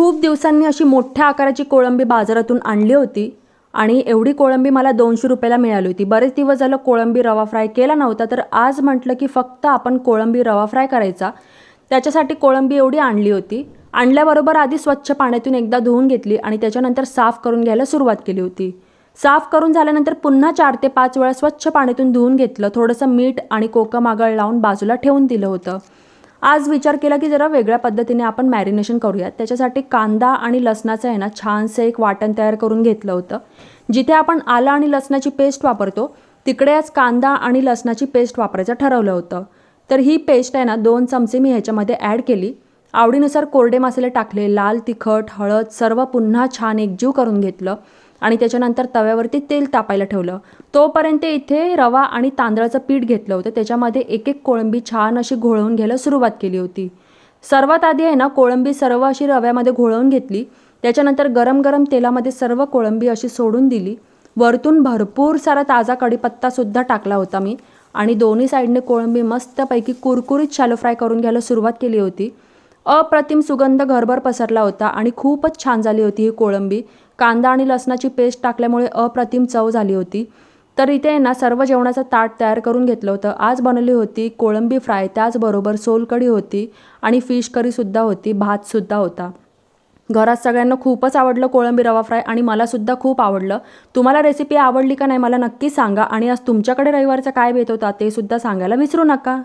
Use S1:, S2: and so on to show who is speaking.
S1: खूप दिवसांनी अशी मोठ्या आकाराची कोळंबी बाजारातून आणली होती आणि एवढी कोळंबी मला दोनशे रुपयाला मिळाली होती. बरेच दिवस झालं कोळंबी रवा फ्राय केला नव्हता तर आज म्हटलं की फक्त आपण कोळंबी रवा फ्राय करायचा. त्याच्यासाठी कोळंबी एवढी आणली होती. आणल्याबरोबर आधी स्वच्छ पाण्यातून एकदा धुवून घेतली आणि त्याच्यानंतर साफ करून घ्यायला सुरुवात केली होती. साफ करून झाल्यानंतर पुन्हा चार ते पाच वेळा स्वच्छ पाण्यातून धुवून घेतलं. थोडंसं मीठ आणि कोकम आगळ लावून बाजूला ठेवून दिलं होतं. आज विचार केला की जरा वेगळ्या पद्धतीने आपण मॅरिनेशन करूयात. त्याच्यासाठी कांदा आणि लसणाचं आहे ना छानसं एक वाटण तयार करून घेतलं होतं. जिथे आपण आलं आणि लसणाची पेस्ट वापरतो तिकडे आज कांदा आणि लसणाची पेस्ट वापरायचं ठरवलं होतं. तर ही पेस्ट आहे ना दोन चमचे मी ह्याच्यामध्ये ॲड केली. आवडीनुसार कोरडे मसाले टाकले लाल तिखट हळद सर्व पुन्हा छान एकजीव करून घेतलं. आणि त्याच्यानंतर तव्यावरती तेल तापायला ठेवलं. तोपर्यंत इथे रवा आणि तांदळाचं पीठ घेतलं होतं. त्याच्यामध्ये एक एक कोळंबी छान अशी घोळवून घ्यायला सुरुवात केली होती. सर्वात आधी आहे ना कोळंबी सर्व अशी रव्यामध्ये घोळवून घेतली. त्याच्यानंतर गरम गरम तेलामध्ये सर्व कोळंबी अशी सोडून दिली. वरतून भरपूर सारा ताजा कढीपत्तासुद्धा टाकला होता मी. आणि दोन्ही साईडने कोळंबी मस्तपैकी कुरकुरीत शॅलो फ्राय करून घ्यायला सुरुवात केली होती. अप्रतिम सुगंध घरभर पसरला होता आणि खूपच छान झाली होती ही कोळंबी. कांदा आणि लसणाची पेस्ट टाकल्यामुळे अप्रतिम चव झाली होती. तर इथे ना सर्व जेवणाचं ताट तयार करून घेतलं होतं. आज बनवली होती कोळंबी फ्राय त्याचबरोबर सोलकढी होती आणि फिश करीसुद्धा होती भातसुद्धा होता. घरात सगळ्यांना खूपच आवडलं कोळंबी रवा फ्राय आणि मलासुद्धा खूप आवडलं. तुम्हाला रेसिपी आवडली का नाही मला नक्की सांगा आणि आज तुमच्याकडे रविवारचा काय बेत होता ते सुद्धा सांगायला विसरू नका.